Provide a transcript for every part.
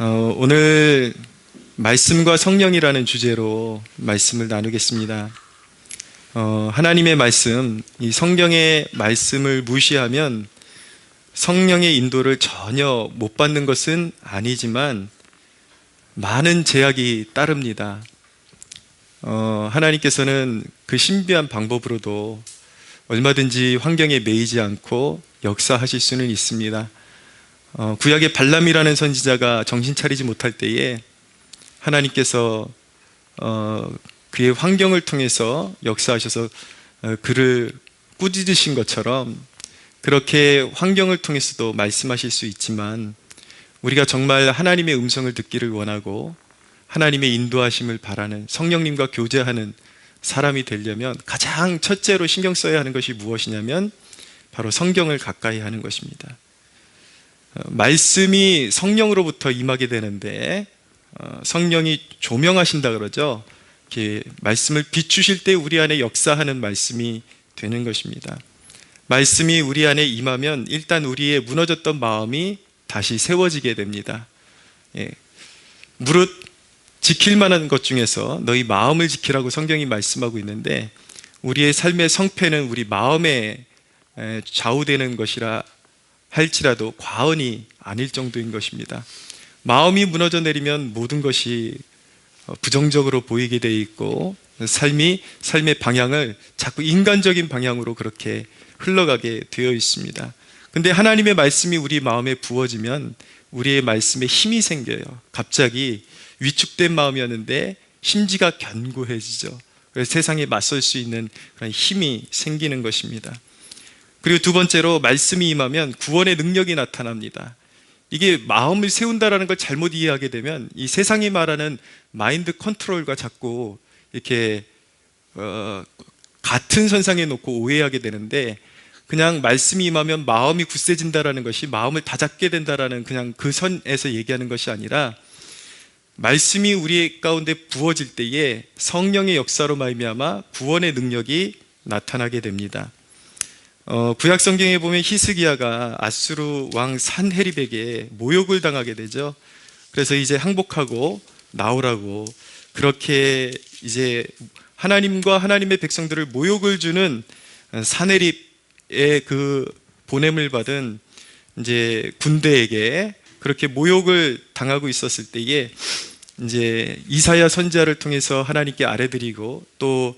어, 오늘 말씀과 성령이라는 주제로 말씀을 나누겠습니다. 어, 하나님의 말씀, 이 성경의 말씀을 무시하면 성령의 인도를 전혀 못 받는 것은 아니지만 많은 제약이 따릅니다. 어, 하나님께서는 그 신비한 방법으로도 얼마든지 환경에 매이지 않고 역사하실 수는 있습니다. 어, 구약의 발람이라는 선지자가 정신 차리지 못할 때에 하나님께서 어, 그의 환경을 통해서 역사하셔서 어, 그를 꾸짖으신 것처럼 그렇게 환경을 통해서도 말씀하실 수 있지만 우리가 정말 하나님의 음성을 듣기를 원하고 하나님의 인도하심을 바라는 성령님과 교제하는 사람이 되려면 가장 첫째로 신경 써야 하는 것이 무엇이냐면 바로 성경을 가까이 하는 것입니다. 어, 말씀이 성령으로부터 임하게 되는데 어, 성령이 조명하신다 그러죠. 이렇게 말씀을 비추실 때 우리 안에 역사하는 말씀이 되는 것입니다. 말씀이 우리 안에 임하면 일단 우리의 무너졌던 마음이 다시 세워지게 됩니다. 예. 무릇 지킬 만한 것 중에서 너희 마음을 지키라고 성경이 말씀하고 있는데 우리의 삶의 성패는 우리 마음에 좌우되는 것이라 할지라도 과언이 아닐 정도인 것입니다. 마음이 무너져 내리면 모든 것이 어, 부정적으로 보이게 돼 있고 삶이 삶의 방향을 자꾸 인간적인 방향으로 그렇게 흘러가게 되어 있습니다. 근데 하나님의 말씀이 우리 마음에 부어지면 우리의 말씀에 힘이 생겨요. 갑자기 위축된 마음이었는데 심지가 견고해지죠. 그래서 세상에 맞설 수 있는 그런 힘이 생기는 것입니다. 그리고 두 번째로 말씀이 임하면 구원의 능력이 나타납니다. 이게 마음을 세운다라는 걸 잘못 이해하게 되면 이 세상이 말하는 마인드 컨트롤과 자꾸 이렇게 어, 같은 선상에 놓고 오해하게 되는데 그냥 말씀이 임하면 마음이 굳세진다라는 것이 마음을 다잡게 된다라는 그냥 그 선에서 얘기하는 것이 아니라 말씀이 우리 가운데 부어질 때에 성령의 역사로 말미암아 구원의 능력이 나타나게 됩니다. 어, 구약 성경에 보면 히스기야가 아수르 왕 산헤립에게 모욕을 당하게 되죠. 그래서 이제 항복하고 나오라고 그렇게 이제 하나님과 하나님의 백성들을 모욕을 주는 산헤립의 그 보냄을 받은 이제 군대에게 그렇게 모욕을 당하고 있었을 때에 이제 이사야 선지자를 통해서 하나님께 아뢰드리고 또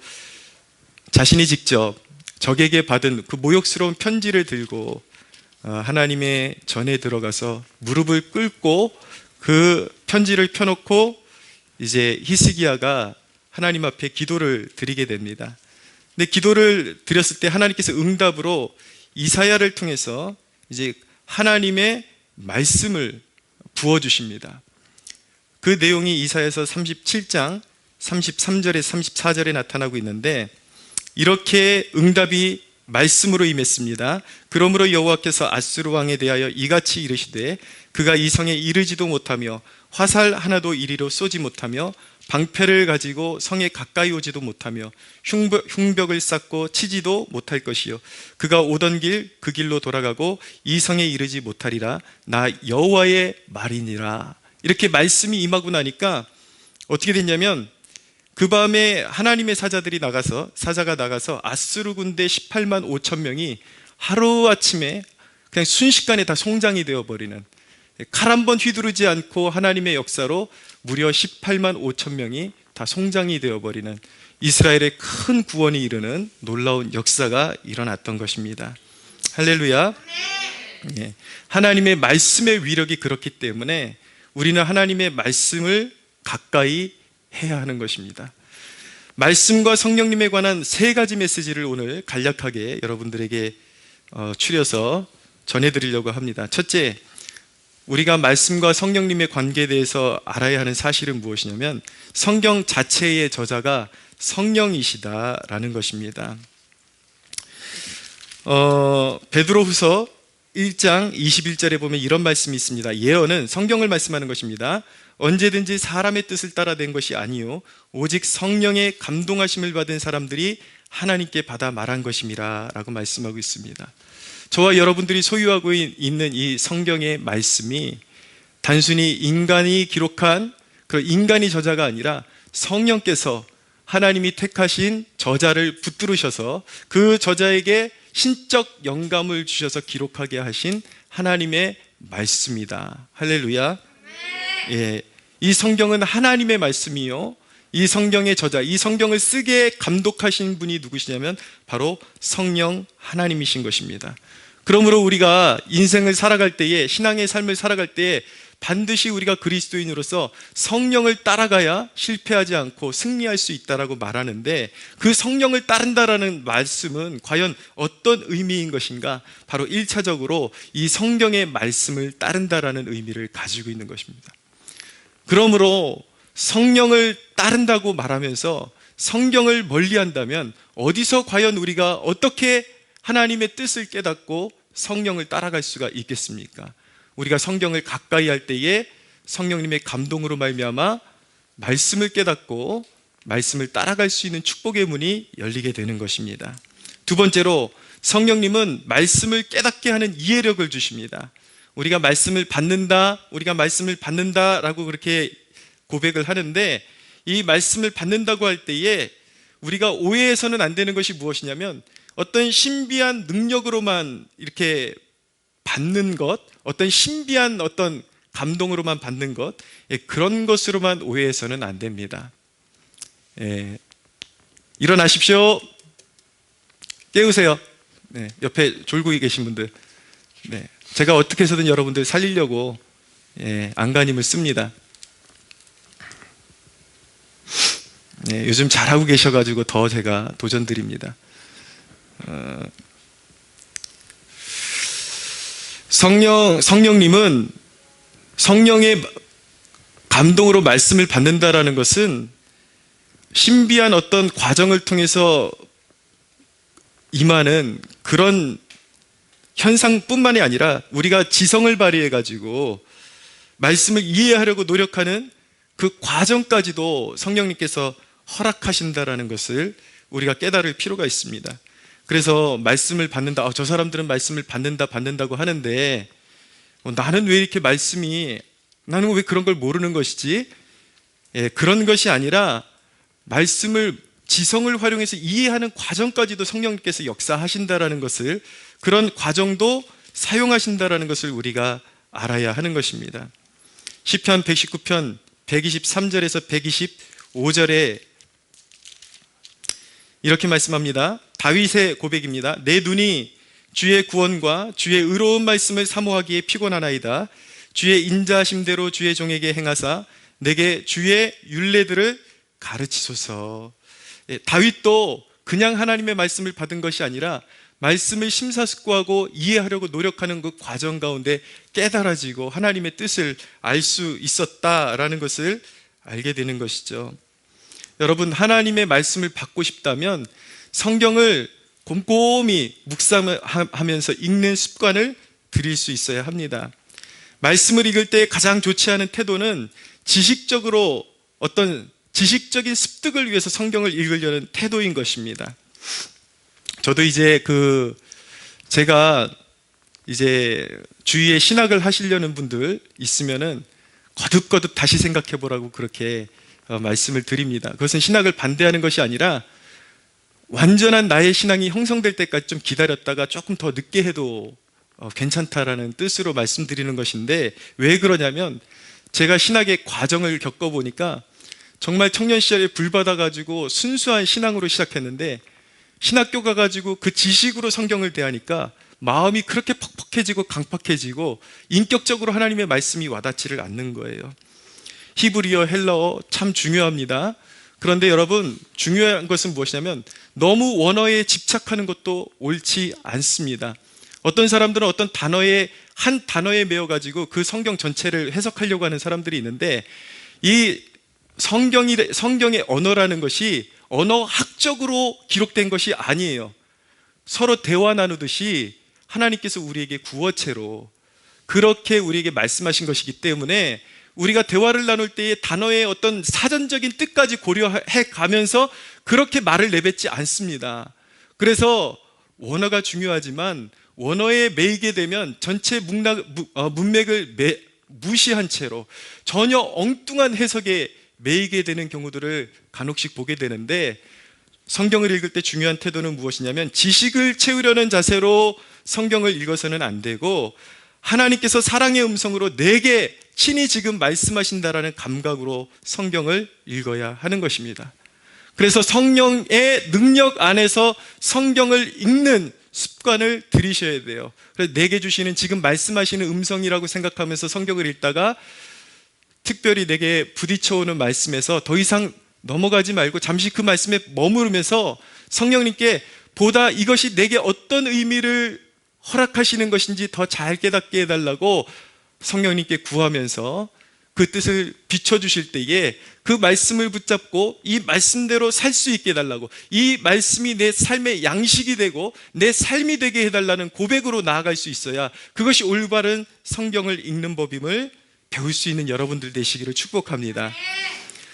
자신이 직접 적에게 받은 그 모욕스러운 편지를 들고 어, 하나님의 전에 들어가서 무릎을 꿇고 그 편지를 펴놓고 이제 히스기야가 하나님 앞에 기도를 드리게 됩니다. 근데 기도를 드렸을 때 하나님께서 응답으로 이사야를 통해서 이제 하나님의 말씀을 부어 주십니다. 그 내용이 이사야서 37장 33절에 34절에 나타나고 있는데 이렇게 응답이 말씀으로 임했습니다. 그러므로 여호와께서 아수르 왕에 대하여 이같이 이르시되 그가 이 성에 이르지도 못하며 화살 하나도 이리로 쏘지 못하며 방패를 가지고 성에 가까이 오지도 못하며 흉벽, 흉벽을 쌓고 치지도 못할 것이요. 그가 오던 길 그 길로 돌아가고 이 성에 이르지 못하리라. 나 여호와의 말이니라. 이렇게 말씀이 임하고 나니까 어떻게 됐냐면 그 밤에 하나님의 사자들이 나가서 사자가 나가서 아스루 군대 18만 5천 명이 하루 아침에 그냥 순식간에 다 송장이 되어 버리는 칼 한 번 휘두르지 않고 하나님의 역사로 무려 18만 5천 명이 다 송장이 되어 버리는 이스라엘의 큰 구원이 이르는 놀라운 역사가 일어났던 것입니다. 할렐루야. 예. 하나님의 말씀의 위력이 그렇기 때문에 우리는 하나님의 말씀을 가까이 해야 하는 것입니다. 말씀과 성령님에 관한 세 가지 메시지를 오늘 간략하게 여러분들에게 어, 추려서 전해드리려고 합니다. 첫째, 우리가 말씀과 성령님의 관계에 대해서 알아야 하는 사실은 무엇이냐면 성경 자체의 저자가 성령이시다라는 것입니다. 어, 베드로후서 1장 21절에 보면 이런 말씀이 있습니다. 예언은 성경을 말씀하는 것입니다. 언제든지 사람의 뜻을 따라 된 것이 아니요 오직 성령의 감동하심을 받은 사람들이 하나님께 받아 말한 것임이라라고 말씀하고 있습니다. 저와 여러분들이 소유하고 있는 이 성경의 말씀이 단순히 인간이 기록한 그 인간이 저자가 아니라 성령께서 하나님이 택하신 저자를 붙들으셔서 그 저자에게 신적 영감을 주셔서 기록하게 하신 하나님의 말씀이다. 할렐루야. 예. 이 성경은 하나님의 말씀이요. 이 성경의 저자, 이 성경을 쓰게 감독하신 분이 누구시냐면 바로 성령 하나님이신 것입니다. 그러므로 우리가 인생을 살아갈 때에 신앙의 삶을 살아갈 때에 반드시 우리가 그리스도인으로서 성령을 따라가야 실패하지 않고 승리할 수 있다라고 말하는데 그 성령을 따른다라는 말씀은 과연 어떤 의미인 것인가? 바로 1차적으로 이 성경의 말씀을 따른다라는 의미를 가지고 있는 것입니다. 그러므로 성령을 따른다고 말하면서 성경을 멀리 한다면 어디서 과연 우리가 어떻게 하나님의 뜻을 깨닫고 성령을 따라갈 수가 있겠습니까? 우리가 성경을 가까이 할 때에 성령님의 감동으로 말미암아 말씀을 깨닫고 말씀을 따라갈 수 있는 축복의 문이 열리게 되는 것입니다. 두 번째로 성령님은 말씀을 깨닫게 하는 이해력을 주십니다. 우리가 말씀을 받는다, 우리가 말씀을 받는다라고 그렇게 고백을 하는데 이 말씀을 받는다고 할 때에 우리가 오해해서는 안 되는 것이 무엇이냐면 어떤 신비한 능력으로만 이렇게 받는 것, 어떤 신비한 어떤 감동으로만 받는 것, 예, 그런 것으로만 오해해서는 안 됩니다. 예, 일어나십시오. 깨우세요. 네, 옆에 졸고 계신 분들. 네, 제가 어떻게 해서든 여러분들 살리려고 예, 안간힘을 씁니다. 네, 요즘 잘하고 계셔가지고 더 제가 도전 드립니다. 어, 성령, 성령님은 성령의 감동으로 말씀을 받는다라는 것은 신비한 어떤 과정을 통해서 임하는 그런 현상뿐만이 아니라 우리가 지성을 발휘해 가지고 말씀을 이해하려고 노력하는 그 과정까지도 성령님께서 허락하신다라는 것을 우리가 깨달을 필요가 있습니다. 그래서 말씀을 받는다. 아, 저 사람들은 말씀을 받는다, 받는다고 하는데 어, 나는 왜 이렇게 말씀이 나는 왜 그런 걸 모르는 것이지? 예, 그런 것이 아니라 말씀을 지성을 활용해서 이해하는 과정까지도 성령님께서 역사하신다라는 것을 그런 과정도 사용하신다라는 것을 우리가 알아야 하는 것입니다. 시편 119편 123절에서 125절에 이렇게 말씀합니다. 다윗의 고백입니다. 내 눈이 주의 구원과 주의 의로운 말씀을 사모하기에 피곤하나이다. 주의 인자심대로 주의 종에게 행하사 내게 주의 윤례들을 가르치소서. 예, 다윗도 그냥 하나님의 말씀을 받은 것이 아니라 말씀을 심사숙고하고 이해하려고 노력하는 그 과정 가운데 깨달아지고 하나님의 뜻을 알 수 있었다라는 것을 알게 되는 것이죠. 여러분, 하나님의 말씀을 받고 싶다면 성경을 곰곰이 묵상하면서 읽는 습관을 들일 수 있어야 합니다. 말씀을 읽을 때 가장 좋지 않은 태도는 지식적으로 어떤 지식적인 습득을 위해서 성경을 읽으려는 태도인 것입니다. 저도 이제 그 제가 이제 주위에 신학을 하시려는 분들 있으면은 거듭거듭 다시 생각해 보라고 그렇게 어, 말씀을 드립니다. 그것은 신학을 반대하는 것이 아니라 완전한 나의 신앙이 형성될 때까지 좀 기다렸다가 조금 더 늦게 해도 어, 괜찮다라는 뜻으로 말씀드리는 것인데 왜 그러냐면 제가 신학의 과정을 겪어보니까 정말 청년 시절에 불 받아가지고 순수한 신앙으로 시작했는데 신학교 가가지고 그 지식으로 성경을 대하니까 마음이 그렇게 퍽퍽해지고 강팍해지고 인격적으로 하나님의 말씀이 와닿지를 않는 거예요. 히브리어, 헬라어 참 중요합니다. 그런데 여러분 중요한 것은 무엇이냐면 너무 원어에 집착하는 것도 옳지 않습니다. 어떤 사람들은 어떤 단어에 한 단어에 매여 가지고 그 성경 전체를 해석하려고 하는 사람들이 있는데 이 성경이 성경의 언어라는 것이 언어학적으로 기록된 것이 아니에요. 서로 대화 나누듯이 하나님께서 우리에게 구어체로 그렇게 우리에게 말씀하신 것이기 때문에 우리가 대화를 나눌 때에 단어의 어떤 사전적인 뜻까지 고려해 가면서 그렇게 말을 내뱉지 않습니다. 그래서 원어가 중요하지만 원어에 매이게 되면 전체 문맥, 어, 문맥을 매, 무시한 채로 전혀 엉뚱한 해석에 매이게 되는 경우들을 간혹씩 보게 되는데 성경을 읽을 때 중요한 태도는 무엇이냐면 지식을 채우려는 자세로 성경을 읽어서는 안 되고 하나님께서 사랑의 음성으로 내게 친히 지금 말씀하신다라는 감각으로 성경을 읽어야 하는 것입니다. 그래서 성령의 능력 안에서 성경을 읽는 습관을 들이셔야 돼요. 그래서 내게 주시는 지금 말씀하시는 음성이라고 생각하면서 성경을 읽다가 특별히 내게 부딪혀오는 말씀에서 더 이상 넘어가지 말고 잠시 그 말씀에 머무르면서 성령님께 보다 이것이 내게 어떤 의미를 허락하시는 것인지 더 잘 깨닫게 해달라고 성령님께 구하면서 그 뜻을 비춰주실 때에 그 말씀을 붙잡고 이 말씀대로 살 수 있게 해달라고 이 말씀이 내 삶의 양식이 되고 내 삶이 되게 해달라는 고백으로 나아갈 수 있어야 그것이 올바른 성경을 읽는 법임을 배울 수 있는 여러분들 되시기를 축복합니다.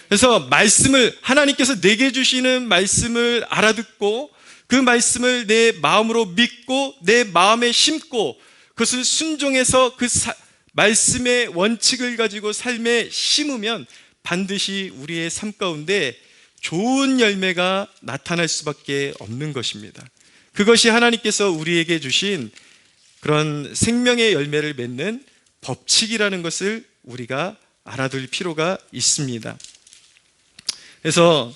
그래서 말씀을 하나님께서 내게 주시는 말씀을 알아듣고 그 말씀을 내 마음으로 믿고 내 마음에 심고 그것을 순종해서 그 사- 말씀의 원칙을 가지고 삶에 심으면 반드시 우리의 삶 가운데 좋은 열매가 나타날 수밖에 없는 것입니다. 그것이 하나님께서 우리에게 주신 그런 생명의 열매를 맺는 법칙이라는 것을 우리가 알아둘 필요가 있습니다. 그래서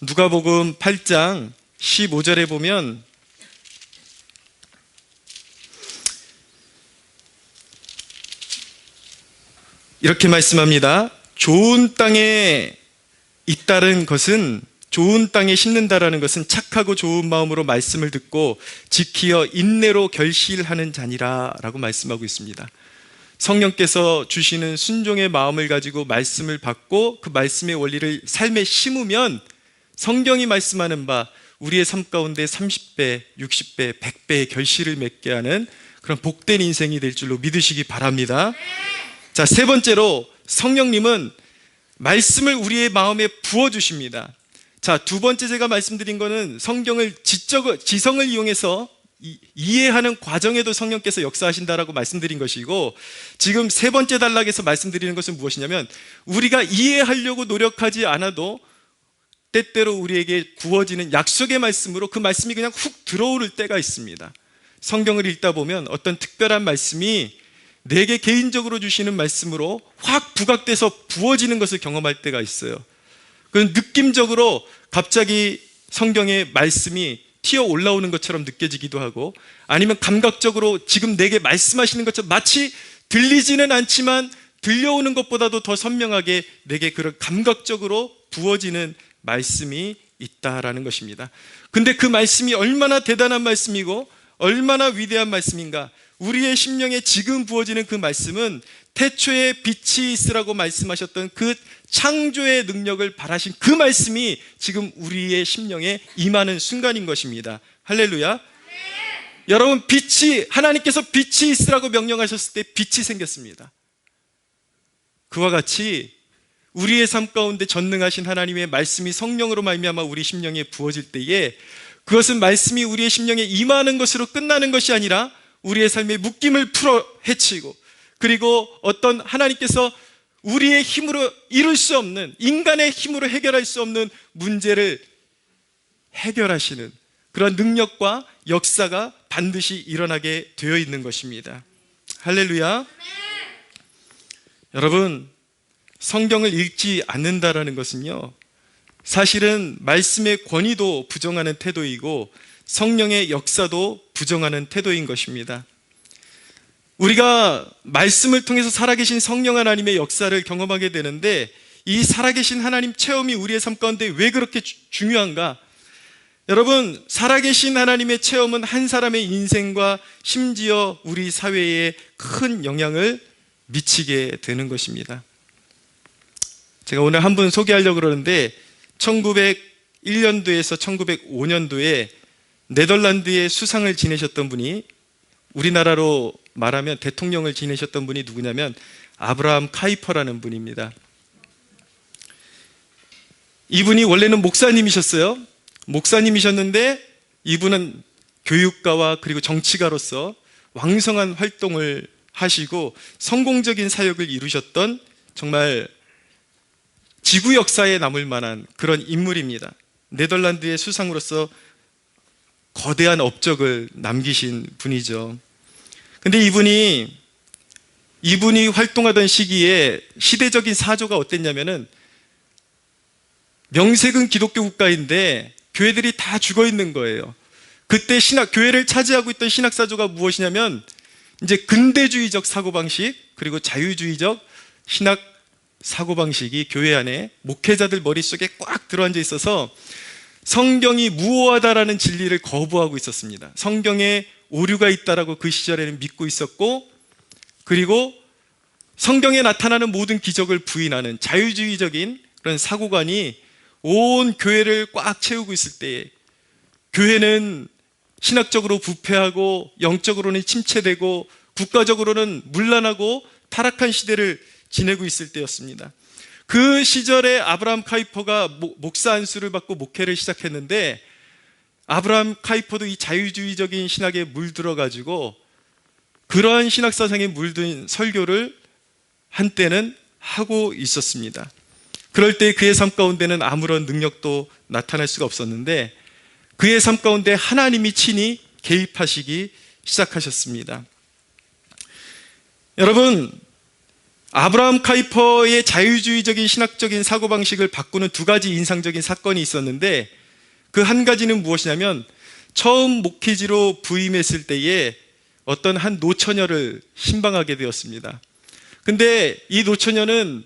누가복음 8장 15절에 보면 이렇게 말씀합니다. 좋은 땅에 잇따른 것은 좋은 땅에 심는다라는 것은 착하고 좋은 마음으로 말씀을 듣고 지키어 인내로 결실하는 자니라라고 말씀하고 있습니다. 성령께서 주시는 순종의 마음을 가지고 말씀을 받고 그 말씀의 원리를 삶에 심으면 성경이 말씀하는 바 우리의 삶 가운데 30배, 60배, 100배의 결실을 맺게 하는 그런 복된 인생이 될 줄로 믿으시기 바랍니다. 자, 세 번째로 성령님은 말씀을 우리의 마음에 부어 주십니다. 자, 두 번째 제가 말씀드린 거는 성경을 지적 지성을 이용해서 이- 이해하는 과정에도 성령께서 역사하신다라고 말씀드린 것이고 지금 세 번째 단락에서 말씀드리는 것은 무엇이냐면 우리가 이해하려고 노력하지 않아도 때때로 우리에게 구워지는 약속의 말씀으로 그 말씀이 그냥 훅 들어오를 때가 있습니다. 성경을 읽다 보면 어떤 특별한 말씀이 내게 개인적으로 주시는 말씀으로 확 부각돼서 부어지는 것을 경험할 때가 있어요. 그 느낌적으로 갑자기 성경의 말씀이 튀어 올라오는 것처럼 느껴지기도 하고 아니면 감각적으로 지금 내게 말씀하시는 것처럼 마치 들리지는 않지만 들려오는 것보다도 더 선명하게 내게 그런 감각적으로 부어지는 말씀이 있다라는 것입니다. 근데 그 말씀이 얼마나 대단한 말씀이고 얼마나 위대한 말씀인가? 우리의 심령에 지금 부어지는 그 말씀은 태초에 빛이 있으라고 말씀하셨던 그 창조의 능력을 바라신 그 말씀이 지금 우리의 심령에 임하는 순간인 것입니다. 할렐루야. 여러분, 빛이, 하나님께서 빛이 있으라고 명령하셨을 때 빛이 생겼습니다. 그와 같이 우리의 삶 가운데 전능하신 하나님의 말씀이 성령으로 말미암아 우리 심령에 부어질 때에 그것은 말씀이 우리의 심령에 임하는 것으로 끝나는 것이 아니라 우리의 삶의 묶임을 풀어 헤치고 그리고 어떤 하나님께서 우리의 힘으로 이룰 수 없는 인간의 힘으로 해결할 수 없는 문제를 해결하시는 그런 능력과 역사가 반드시 일어나게 되어 있는 것입니다. 할렐루야. 여러분, 성경을 읽지 않는다라는 것은요, 사실은 말씀의 권위도 부정하는 태도이고 성령의 역사도 부정하는 태도인 것입니다. 우리가 말씀을 통해서 살아계신 성령 하나님의 역사를 경험하게 되는데 이 살아계신 하나님 체험이 우리의 삶 가운데 왜 그렇게 주- 중요한가? 여러분, 살아계신 하나님의 체험은 한 사람의 인생과 심지어 우리 사회에 큰 영향을 미치게 되는 것입니다. 제가 오늘 한 분 소개하려고 그러는데 1901년도에서 1905년도에 네덜란드의 수상을 지내셨던 분이 우리나라로 말하면 대통령을 지내셨던 분이 누구냐면 아브라함 카이퍼라는 분입니다. 이분이 원래는 목사님이셨어요. 목사님이셨는데 이분은 교육가와 그리고 정치가로서 왕성한 활동을 하시고 성공적인 사역을 이루셨던 정말 지구 역사에 남을 만한 그런 인물입니다. 네덜란드의 수상으로서 거대한 업적을 남기신 분이죠. 근데 이분이 이분이 활동하던 시기에 시대적인 사조가 어땠냐면은 명색은 기독교 국가인데 교회들이 다 죽어 있는 거예요. 그때 신학 교회를 차지하고 있던 신학 사조가 무엇이냐면 이제 근대주의적 사고 방식 그리고 자유주의적 신학 사고 방식이 교회 안에 목회자들 머릿속에 꽉 들어앉아 있어서 성경이 무오하다라는 진리를 거부하고 있었습니다. 성경에 오류가 있다라고 그 시절에는 믿고 있었고 그리고 성경에 나타나는 모든 기적을 부인하는 자유주의적인 그런 사고관이 온 교회를 꽉 채우고 있을 때에 교회는 신학적으로 부패하고 영적으로는 침체되고 국가적으로는 문란하고 타락한 시대를 지내고 있을 때였습니다. 그 시절에 아브라함 카이퍼가 목- 목사 안수를 받고 목회를 시작했는데 아브라함 카이퍼도 이 자유주의적인 신학에 물들어 가지고 그러한 신학 사상에 물든 설교를 한때는 하고 있었습니다. 그럴 때 그의 삶 가운데는 아무런 능력도 나타날 수가 없었는데 그의 삶 가운데 하나님이 친히 개입하시기 시작하셨습니다. 여러분, 아브라함 카이퍼의 자유주의적인 신학적인 사고방식을 바꾸는 두 가지 인상적인 사건이 있었는데 그 한 가지는 무엇이냐면 처음 목회지로 부임했을 때에 어떤 한 노처녀를 신방하게 되었습니다. 근데 이 노처녀는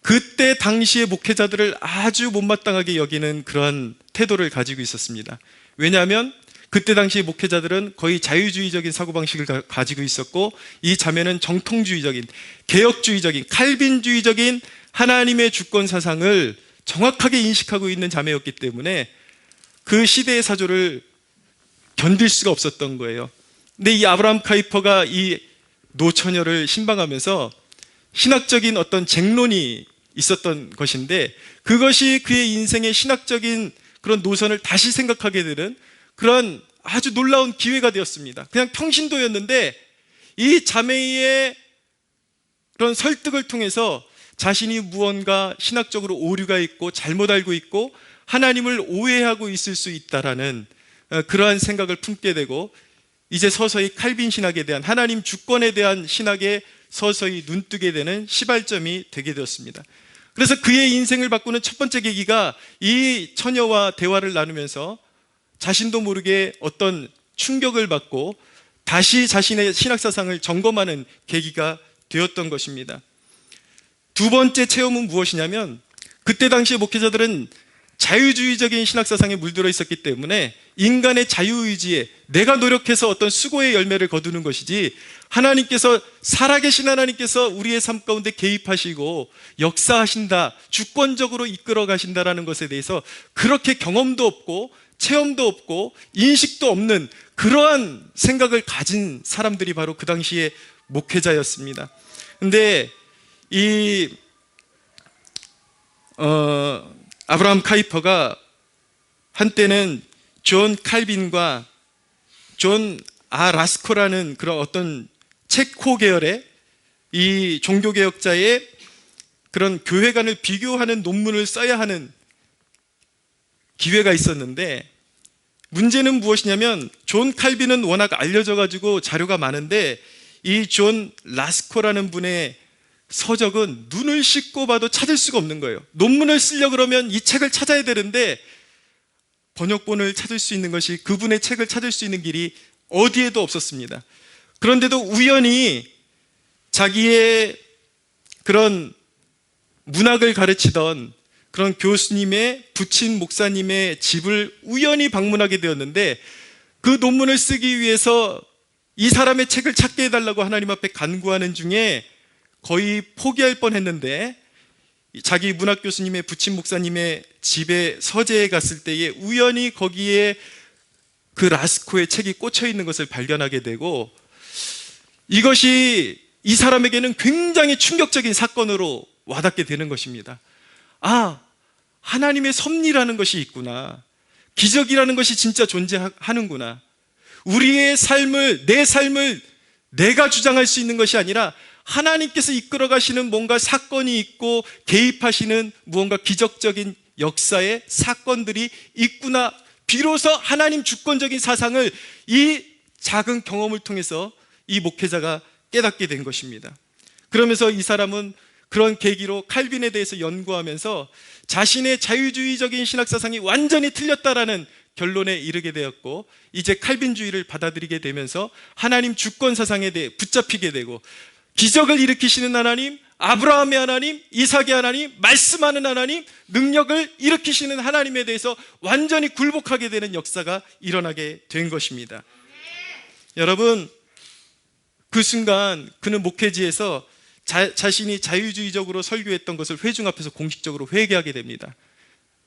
그때 당시의 목회자들을 아주 못마땅하게 여기는 그러한 태도를 가지고 있었습니다. 왜냐하면 그때 당시 목회자들은 거의 자유주의적인 사고방식을 가- 가지고 있었고 이 자매는 정통주의적인 개혁주의적인 칼빈주의적인 하나님의 주권 사상을 정확하게 인식하고 있는 자매였기 때문에 그 시대의 사조를 견딜 수가 없었던 거예요. 근데 이 아브라함 카이퍼가 이 노처녀를 신방하면서 신학적인 어떤 쟁론이 있었던 것인데 그것이 그의 인생의 신학적인 그런 노선을 다시 생각하게 되는 그런 아주 놀라운 기회가 되었습니다. 그냥 평신도였는데 이 자매의 그런 설득을 통해서 자신이 무언가 신학적으로 오류가 있고 잘못 알고 있고 하나님을 오해하고 있을 수 있다라는 어, 그러한 생각을 품게 되고 이제 서서히 칼빈 신학에 대한 하나님 주권에 대한 신학에 서서히 눈뜨게 되는 시발점이 되게 되었습니다. 그래서 그의 인생을 바꾸는 첫 번째 계기가 이 처녀와 대화를 나누면서 자신도 모르게 어떤 충격을 받고 다시 자신의 신학 사상을 점검하는 계기가 되었던 것입니다. 두 번째 체험은 무엇이냐면 그때 당시의 목회자들은 자유주의적인 신학 사상에 물들어 있었기 때문에 인간의 자유의지에 내가 노력해서 어떤 수고의 열매를 거두는 것이지 하나님께서 살아계신 하나님께서 우리의 삶 가운데 개입하시고 역사하신다, 주권적으로 이끌어 가신다라는 것에 대해서 그렇게 경험도 없고 체험도 없고 인식도 없는 그러한 생각을 가진 사람들이 바로 그 당시에 목회자였습니다. 근데 이 어, 아브라함 카이퍼가 한때는 존 칼빈과 존 아 라스코라는 그런 어떤 체코 계열의 이 종교개혁자의 그런 교회관을 비교하는 논문을 써야 하는 기회가 있었는데 문제는 무엇이냐면 존 칼빈은 워낙 알려져 가지고 자료가 많은데 이 존 라스코라는 분의 서적은 눈을 씻고 봐도 찾을 수가 없는 거예요. 논문을 쓰려 그러면 이 책을 찾아야 되는데 번역본을 찾을 수 있는 것이 그분의 책을 찾을 수 있는 길이 어디에도 없었습니다. 그런데도 우연히 자기의 그런 문학을 가르치던 그런 교수님의 부친 목사님의 집을 우연히 방문하게 되었는데 그 논문을 쓰기 위해서 이 사람의 책을 찾게 해달라고 하나님 앞에 간구하는 중에 거의 포기할 뻔 했는데 자기 문학 교수님의 부친 목사님의 집에 서재에 갔을 때에 우연히 거기에 그 라스코의 책이 꽂혀 있는 것을 발견하게 되고 이것이 이 사람에게는 굉장히 충격적인 사건으로 와닿게 되는 것입니다. 아, 하나님의 섭리라는 것이 있구나. 기적이라는 것이 진짜 존재하는구나. 우리의 삶을, 내 삶을 내가 주장할 수 있는 것이 아니라 하나님께서 이끌어 가시는 뭔가 사건이 있고 개입하시는 무언가 기적적인 역사의 사건들이 있구나. 비로소 하나님 주권적인 사상을 이 작은 경험을 통해서 이 목회자가 깨닫게 된 것입니다. 그러면서 이 사람은 그런 계기로 칼빈에 대해서 연구하면서 자신의 자유주의적인 신학 사상이 완전히 틀렸다라는 결론에 이르게 되었고 이제 칼빈주의를 받아들이게 되면서 하나님 주권 사상에 대해 붙잡히게 되고 기적을 일으키시는 하나님, 아브라함의 하나님, 이삭의 하나님, 말씀하는 하나님, 능력을 일으키시는 하나님에 대해서 완전히 굴복하게 되는 역사가 일어나게 된 것입니다. 여러분, 그 순간 그는 목회지에서 자, 자신이 자유주의적으로 설교했던 것을 회중 앞에서 공식적으로 회개하게 됩니다.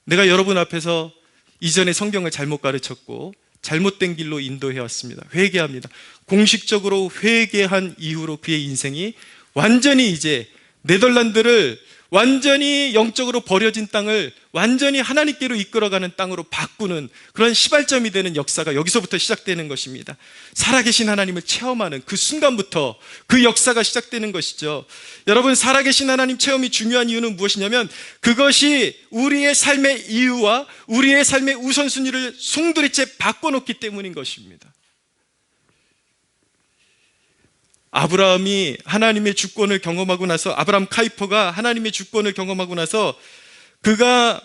내가 여러분 앞에서 이전에 성경을 잘못 가르쳤고 잘못된 길로 인도해 왔습니다. 회개합니다. 공식적으로 회개한 이후로 그의 인생이 완전히 이제 네덜란드를 완전히 영적으로 버려진 땅을 완전히 하나님께로 이끌어가는 땅으로 바꾸는 그런 시발점이 되는 역사가 여기서부터 시작되는 것입니다. 살아계신 하나님을 체험하는 그 순간부터 그 역사가 시작되는 것이죠. 여러분, 살아계신 하나님 체험이 중요한 이유는 무엇이냐면 그것이 우리의 삶의 이유와 우리의 삶의 우선순위를 송두리째 바꿔놓기 때문인 것입니다. 아브라함이 하나님의 주권을 경험하고 나서 아브라함 카이퍼가 하나님의 주권을 경험하고 나서 그가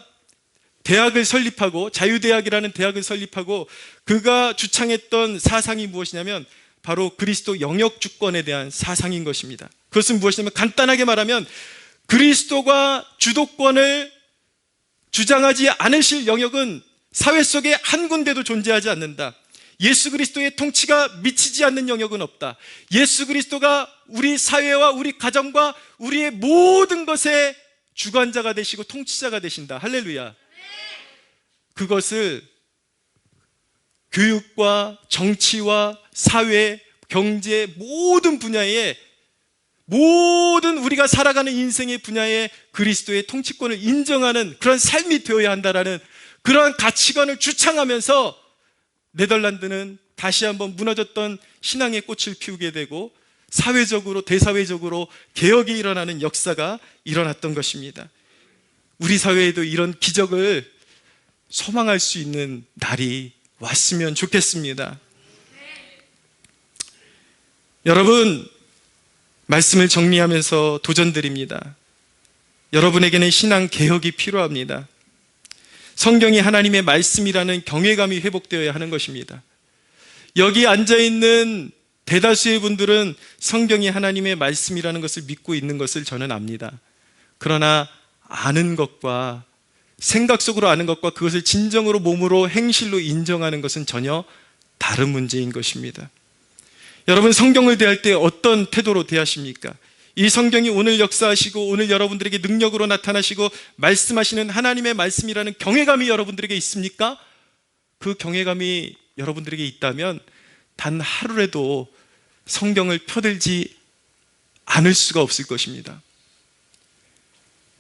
대학을 설립하고 자유대학이라는 대학을 설립하고 그가 주창했던 사상이 무엇이냐면 바로 그리스도 영역 주권에 대한 사상인 것입니다. 그것은 무엇이냐면 간단하게 말하면 그리스도가 주도권을 주장하지 않으실 영역은 사회 속에 한 군데도 존재하지 않는다. 예수 그리스도의 통치가 미치지 않는 영역은 없다. 예수 그리스도가 우리 사회와 우리 가정과 우리의 모든 것의 주관자가 되시고 통치자가 되신다. 할렐루야. 그것을 교육과 정치와 사회, 경제 모든 분야에 모든 우리가 살아가는 인생의 분야에 그리스도의 통치권을 인정하는 그런 삶이 되어야 한다라는 그러한 가치관을 주창하면서 네덜란드는 다시 한번 무너졌던 신앙의 꽃을 피우게 되고 사회적으로 대사회적으로 개혁이 일어나는 역사가 일어났던 것입니다. 우리 사회에도 이런 기적을 소망할 수 있는 날이 왔으면 좋겠습니다. 여러분, 말씀을 정리하면서 도전드립니다. 여러분에게는 신앙 개혁이 필요합니다. 성경이 하나님의 말씀이라는 경외감이 회복되어야 하는 것입니다. 여기 앉아 있는 대다수의 분들은 성경이 하나님의 말씀이라는 것을 믿고 있는 것을 저는 압니다. 그러나 아는 것과 생각 속으로 아는 것과 그것을 진정으로 몸으로 행실로 인정하는 것은 전혀 다른 문제인 것입니다. 여러분 성경을 대할 때 어떤 태도로 대하십니까? 이 성경이 오늘 역사하시고 오늘 여러분들에게 능력으로 나타나시고 말씀하시는 하나님의 말씀이라는 경외감이 여러분들에게 있습니까? 그 경외감이 여러분들에게 있다면 단 하루라도 성경을 펴들지 않을 수가 없을 것입니다.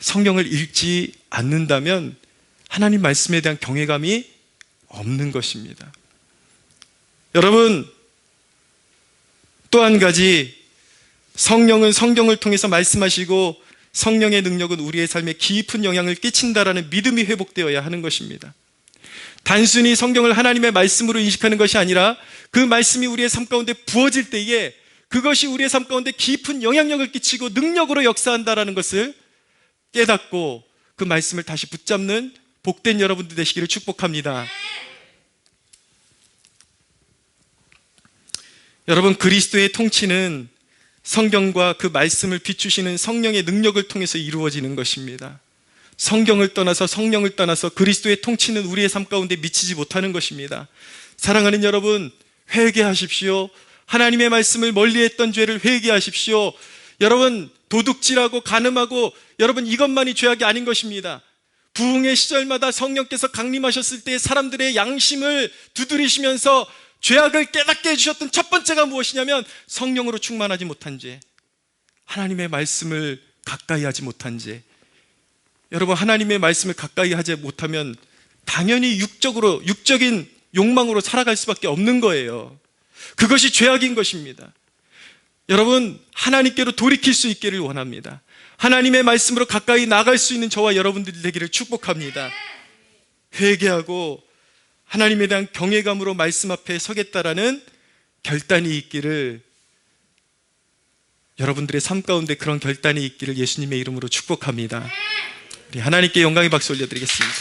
성경을 읽지 않는다면 하나님 말씀에 대한 경외감이 없는 것입니다. 여러분, 또 한 가지 성령은 성경을 통해서 말씀하시고 성령의 능력은 우리의 삶에 깊은 영향을 끼친다라는 믿음이 회복되어야 하는 것입니다. 단순히 성경을 하나님의 말씀으로 인식하는 것이 아니라 그 말씀이 우리의 삶 가운데 부어질 때에 그것이 우리의 삶 가운데 깊은 영향력을 끼치고 능력으로 역사한다라는 것을 깨닫고 그 말씀을 다시 붙잡는 복된 여러분들 되시기를 축복합니다. 여러분 그리스도의 통치는 성경과 그 말씀을 비추시는 성령의 능력을 통해서 이루어지는 것입니다. 성경을 떠나서 성령을 떠나서 그리스도의 통치는 우리의 삶 가운데 미치지 못하는 것입니다. 사랑하는 여러분, 회개하십시오. 하나님의 말씀을 멀리했던 죄를 회개하십시오. 여러분 도둑질하고 간음하고 여러분 이것만이 죄악이 아닌 것입니다. 부흥의 시절마다 성령께서 강림하셨을 때 사람들의 양심을 두드리시면서 죄악을 깨닫게 해주셨던 첫 번째가 무엇이냐면 성령으로 충만하지 못한 죄. 하나님의 말씀을 가까이 하지 못한 죄. 여러분, 하나님의 말씀을 가까이 하지 못하면 당연히 육적으로, 육적인 욕망으로 살아갈 수밖에 없는 거예요. 그것이 죄악인 것입니다. 여러분, 하나님께로 돌이킬 수 있기를 원합니다. 하나님의 말씀으로 가까이 나갈 수 있는 저와 여러분들이 되기를 축복합니다. 회개하고 하나님에 대한 경외감으로 말씀 앞에 서겠다라는 결단이 있기를 여러분들의 삶 가운데 그런 결단이 있기를 예수님의 이름으로 축복합니다. 우리 하나님께 영광의 박수 올려드리겠습니다.